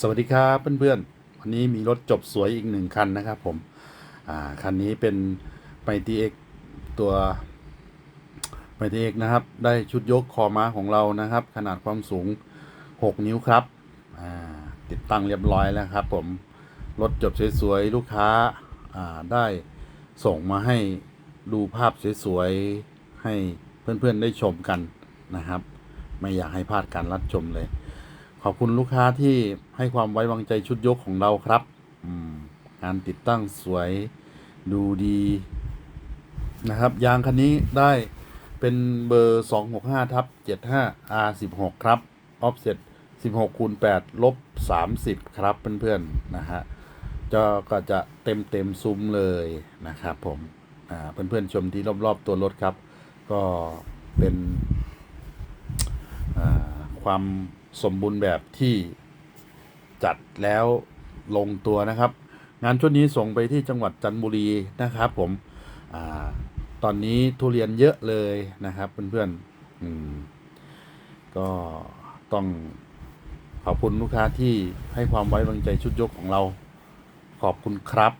สวัสดีครับเพื่อนๆ วันนี้มีรถจบสวยอีกหนึ่งคันนะครับผม อ่า คันนี้เป็นไมตีเอ็กตัวไมตีเอ็กนะครับ ได้ชุดยกคอม้าของเรานะครับ ขนาดความสูง 6 นิ้วครับ อ่า ติดตั้งเรียบร้อยแล้วครับผม รถจบสวยๆ ลูกค้า อ่า ได้ส่งมาให้ดูภาพสวยๆ ให้เพื่อนๆ ได้ชมกันนะครับ ไม่อยากให้พลาดการรับชมเลย ขอบคุณลูกค้าที่ให้ความไว้วางใจชุดยกของเราครับอืมงานติดตั้งสวยดูดี นะครับ ยางคันนี้ได้เป็นเบอร์ 265ทับ75 R16 ครับ offset 16คูณ8ลบ30 ครับเพื่อนๆนะฮะจะก็จะเต็มเต็มซุ้มเลยนะครับผมอ่าเพื่อนๆชมที่รอบๆตัวรถครับ ก็เป็นความ สมบูรณ์แบบที่จัดแล้วลงตัวนะครับ งานชุดนี้ส่งไปที่จังหวัดจันทบุรีนะครับ ผมอาตอนนี้ทุเรียนเยอะเลยนะครับ เพื่อนๆอืมก็ต้องขอบคุณลูกค้าที่ให้ความไว้วางใจชุดยกของเรา ขอบคุณครับ